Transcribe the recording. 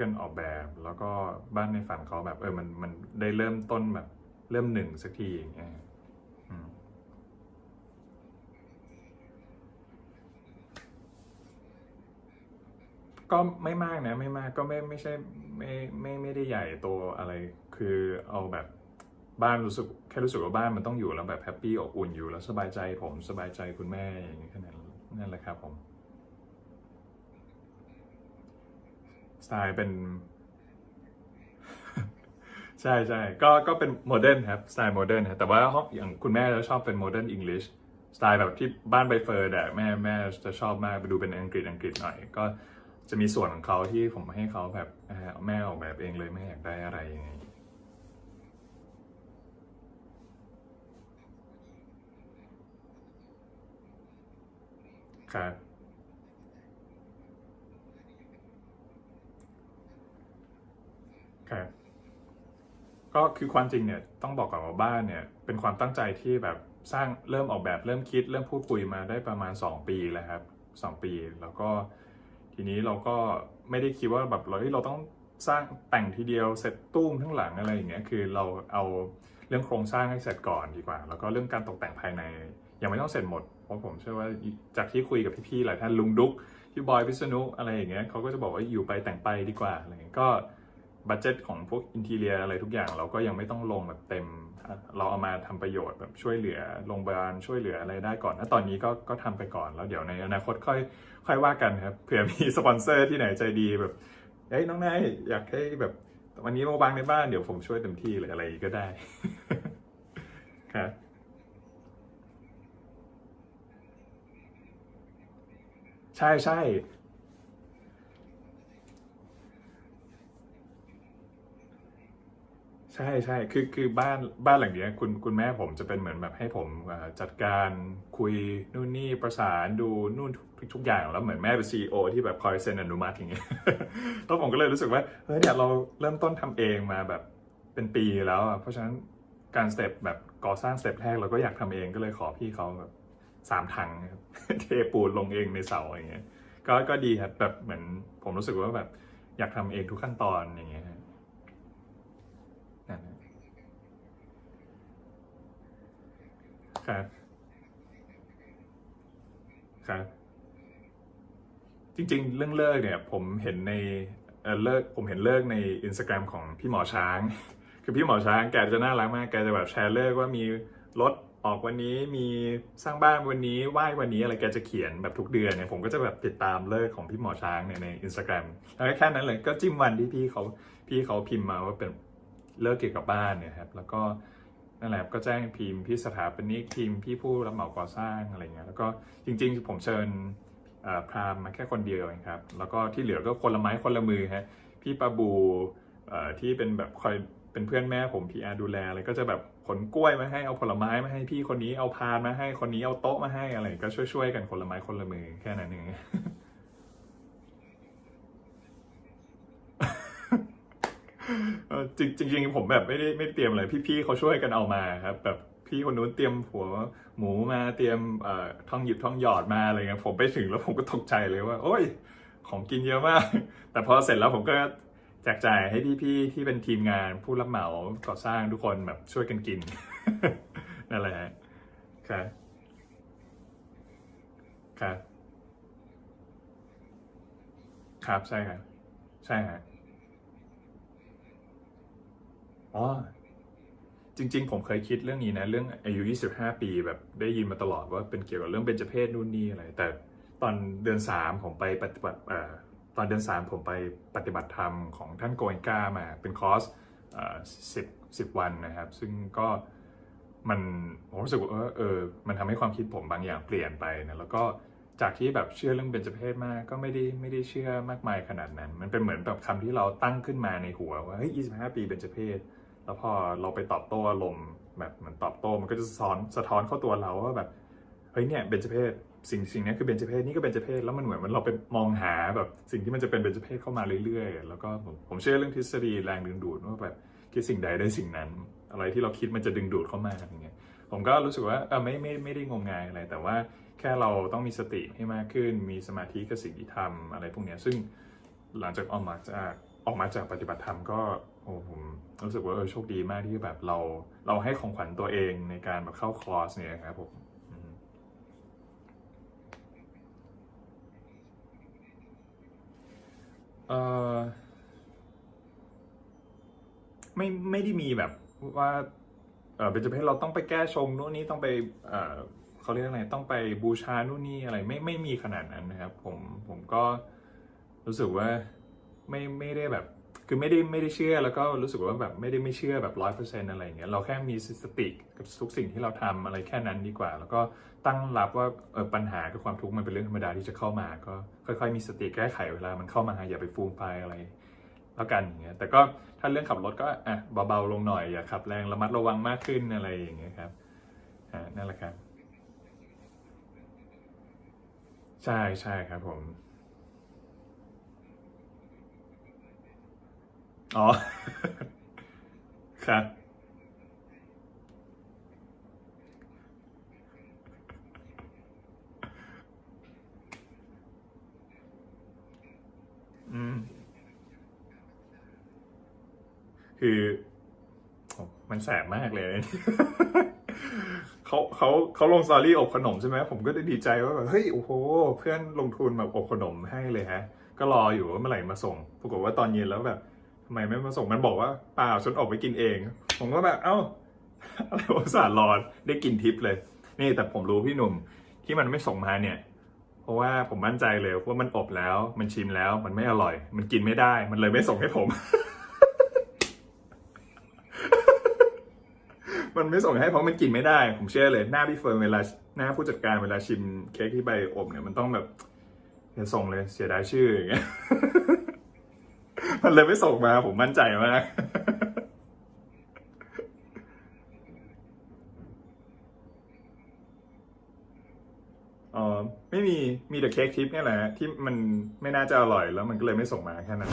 กันออกแบบ แล้วก็บ้านในฝันเขาแบบเออมันมันได้เริ่มต้นแบบ เริ่มหนึ่งสักทีอย่างเงี้ยก็ไม่มากนะไม่มากก็ไม่ไม่ใช่ไม่ไม่ไม่ได้ใหญ่โตอะไร คือเอาแบบบ้านรู้สึกแค่รู้สึกว่าบ้านมันต้องอยู่แล้วแบบแฮปปี้อบอุ่นอยู่แล้วสบายใจผมสบายใจคุณแม่อย่างเงี้แค่นั้นนั่นแหละครับผม ส ไตล์เป็น ใช่ใช่ก็ก็เป็นโมเดิร์นครับสไตล์โมเดิร์นครับแต่ว่าห้องอย่างคุณแม่จะชอบเป็นโมเดิร์นอังกฤษสไตล์แบบที่บ้านใบเฟิร์นอะแม่แม่จะชอบมากไปดูเป็นอังกฤษอังกฤษหน่อย ก็จะมีส่วนของเขาที่ผมให้เขาแบบแม่ออกแบบเองเลยไม่อยากได้อะไรยังไงครับ ครับก็คือความจริงเนี่ยต้องบอกก่อนว่าบ้านเนี่ยเป็นความตั้งใจที่แบบสร้างเริ่มออกแบบเริ่มคิด เริ่มพูดคุยมาได้ประมาณ 2 ปีแล้วครับ 2 ปี แล้วก็ทีนี้เราก็ไม่ได้คิดว่าแบบเราเฮ้ยเราต้องสร้างแต่งทีเดียวเสร็จตุ้มทั้งหลังอะไรอย่างเงี้ยคือเราเอาเรื่องโครงสร้างให้เสร็จก่อนดีกว่า แล้วก็เรื่องการตกแต่งภายใน ยังไม่ต้องเสร็จหมด เพราะผมเชื่อว่าจากที่คุยกับพี่ๆหลายท่านลุงดุ๊กพี่บอยพิษณุอะไรอย่างเงี้ยเขาก็จะบอกว่าอยู่ไปแต่งไปดีกว่าอะไรอย่างเงี้ยก็ บัตเจ็ตของพวกอินเรียอะไรทุกอย่างเราก็ยังไม่ต้องลงแบบเต็ม เราเอามาทำประโยชน์แบบช่วยเหลือโรงพยาบาลช่วยเหลืออะไรได้ก่อนถ้าตอนนี้ก็ก็ทำไปก่อนแล้วเดี๋ยวในอนาคตค่อยค่อยว่ากันครับเผื่อมีสปอนเซอร์ที่ไหนใจดีแบบเฮ้ยน้องนายอยากให้แบบวันนี้มาวางในบ้านเดี๋ยวผมช่วยเต็มที่เลยอะไรก็ได้ครับใช่ใช่ ช่ใช่คือคือบ้านบ้านหลังเนี้ยคุณคุณแม่ผมจะเป็นเหมือนแบบให้ผมจัดการคุยนู่นนี่ประสานดูนู่นทุกทุกอย่างแล้วเหมือนแม่เป็นซีอที่แบบคอยเซ็นอนุมัติอย่างเงี้ยแล้วผมก็เลยรู้สึกว่าเฮ้ยเนี่ยเราเริ่มต้นทำเองมาแบบเป็นปีแล้วเพราะฉะนั้นการสเต็ปแบบก่อสร้างสเต็ปแรกเราก็อยากทำเองก็เลยขอพี่เขาแบบสามถังเทปูนลงเองในเสาอย่างเงี้ยก็ก็ดีครับแบบเหมือนผมรู้สึกว่าแบบอยากทำเองทุกขั้นตอนอย่างเงี้ยฮะนั่นแหละ ครับครับ จริง ๆ เรื่องเลิกเนี่ย ผมเห็นในเอ่อเลิกผมเห็นเลิกในอินสตาแกรมของพี่หมอช้าง คือพี่หมอช้างแกจะน่ารักมากแกจะแบบแชร์เลิกว่ามีรถออกวันนี้มีสร้างบ้านวันนี้ไหว้วันนี้อะไรแกจะเขียนแบบทุกเดือนเนี่ยผมก็จะแบบติดตามเลิกของพี่หมอช้างเนี่ยในอินสตาแกรมแล้วก็แค่นั้นเลยก็จิ้มวันที่พี่เขาพี่เขาพิมพ์มาว่าเป็นเลิกเกี่ยวกับบ้านเนี่ยครับแล้วก็ นั่นแหละก็แจ้งพิมพ์พี่สถาปนิกพิมพ์พี่ผู้รับเหมาก่อสร้างอะไรเงี้ยแล้วก็จริง ๆ ผมเชิญพรามมาแค่คนเดียวเองครับแล้วก็ที่เหลือก็คนละไม้คนละมือฮะพี่ปาบูที่เป็นแบบคอยเป็นเพื่อนแม่ผมพีอาดูแลอะไรก็จะแบบขนกล้วยมาให้เอาผลไม้มาให้พี่คนนี้เอาพานมาให้คนนี้เอาโต๊ะมาให้อะไรก็ช่วยๆกันคนละไม้คนละมือแค่นั้นเอง เออ จริงจริงๆผมแบบไม่ได้ไม่เตรียมอะไรพี่ๆเขาช่วยกันเอามาครับแบบพี่คนนู้นเตรียมหัวหมูมาเตรียมเอ่อทองหยิบทองหยอดมาอะไรเงี้ยผมไปถึงแล้วผมก็ตกใจเลยว่า โอ้ย ของกินเยอะมาก แต่พอเสร็จแล้วผมก็แจกจ่ายให้พี่ๆที่เป็นทีมงานผู้รับเหมาก่อสร้างทุกคนแบบช่วยกันกินนั่นแหละครับครับ ครับใช่ครับใช่ฮะ อ๋อจริง ๆ ผมเคยคิดเรื่องนี้นะ เรื่องอายุ 25 ปีแบบได้ยินมาตลอดว่าเป็นเกี่ยวกับเรื่องเบญจเพศนู่นนี่อะไร แต่ตอนเดือน3ผมไปปฏิบัติตอนเดือน3ผมไปปฏิบัติธรรมของท่านโกเอนกามา เป็นคอร์สสิบสิบวันนะครับ ซึ่งก็มันผมรู้สึกว่าเออเออมันทำให้ความคิดผมบางอย่างเปลี่ยนไปนะแล้วก็จากที่แบบเชื่อเรื่องเบญจเพศมากก็ไม่ได้ไม่ได้เชื่อมากมายขนาดนั้น มันเป็นเหมือนแบบคำที่เราตั้งขึ้นมาในหัวว่าเฮ้ย 25 ปีเบญจเพศ แล้วพอเราไปตอบโต้อารมณ์แบบเหมือนตอบโต้มันก็จะสะท้อนสะท้อนเข้าตัวเราว่าแบบเฮ้ยเนี่ยเบญจเพศสิ่งสิ่งนี้คือเบญจเพศนี่ก็เบญจเพศแล้วมันเหมือนมันเราไปมองหาแบบสิ่งที่มันจะเป็นเบญจเพศเข้ามาเรื่อยๆ แล้วก็ผมผมเชื่อเรื่องทฤษฎีแรงดึงดูดว่าแบบคิดสิ่งใดได้สิ่งนั้น อะไรที่เราคิดมันจะดึงดูดเข้ามาอย่างเงี้ยผมก็รู้สึกว่าเออไม่ไม่ไม่ได้งมงายอะไร แต่ว่าแค่เราต้องมีสติให้มากขึ้น มีสมาธิกับสิ่งที่ทำอะไรพวกนี้ซึ่งหลังจากออกมาจากออกมาจากปฏิบัติธรรมก็ โอ้ผมรู้สึกว่าเออโชคดีมากที่แบบเราเราให้ของขวัญตัวเองในการแบบเข้าคอร์สเนี่ยครับผมเออไม่ไม่ได้มีแบบว่าเออเป็นจำเป็นเราต้องไปแก้ชงนู่นนี่ต้องไปเออเขาเรียกอะไรต้องไปบูชานู่นนี่อะไรไม่ไม่มีขนาดนั้นนะครับ ผมผมก็รู้สึกว่าไม่ไม่ได้แบบ คือไม่ได้ไม่ได้เชื่อแล้วก็รู้สึกว่าแบบไม่ได้ไม่เชื่อแบบร้อยเปอร์เซ็นต์อะไรอย่างเงี้ยเราแค่มีสติกับทุกสิ่งที่เราทำอะไรแค่นั้นดีกว่า แล้วก็ตั้งรับว่าเออปัญหากับความทุกข์มันเป็นเรื่องธรรมดาที่จะเข้ามา ก็ค่อยๆมีสติแก้ไขเวลามันเข้ามาอย่าไปฟูมไฟอะไรแล้วกันอย่างเงี้ยแต่ก็ถ้าเรื่องขับรถก็อะเบาๆลงหน่อยอย่าขับแรงระมัดระวังมากขึ้นอะไรอย่างเงี้ยครับอ่านั่นแหละครับ ใช่ใช่ครับผม อ๋อ ครับ อืม คือโอ้มันแสบมากเลย เขาเขาเขาลงสตอรี่อบขนมใช่ไหม ผมก็ได้ดีใจว่าแบบเฮ้ย โอ้โห เพื่อนลงทุนแบบอบขนมให้เลยฮะ ก็รออยู่ว่าเมื่อไหร่มาส่ง ปรากฏว่าตอนเย็นแล้วแบบำไมไม่มาส่งมันบอกว่าเปล่าฉันออกไปกินเอง ผมก็แบบเอ้าอะไรวะสาห์รอได้กินทิปเลย นี่แต่ผมรู้พี่หนุ่มที่มันไม่ส่งมาเนี่ย เพราะว่าผมมั่นใจเลยว่ามันอบแล้ว มันชิมแล้วมันไม่อร่อย มันกินไม่ได้ มันเลยไม่ส่งให้ผม มันไม่ส่งให้เพราะมันกินไม่ได้ ผมเชื่อเลยหน้าพี่เฟิร์นเวลาหน้าผู้จัดการเวลาชิมเค้กที่ใบอบเนี่ยมันต้องแบบอย่าส่งเลยเสียดายชื่ออย่างเงี้ย มันเลยไม่ส่งมาผมมั่นใจมากอ๋อไม่มีมีแต่เค้กทิปเนี่ยแหละ ที่มันไม่น่าจะอร่อยแล้วมันก็เลยไม่ส่งมาแค่นั้น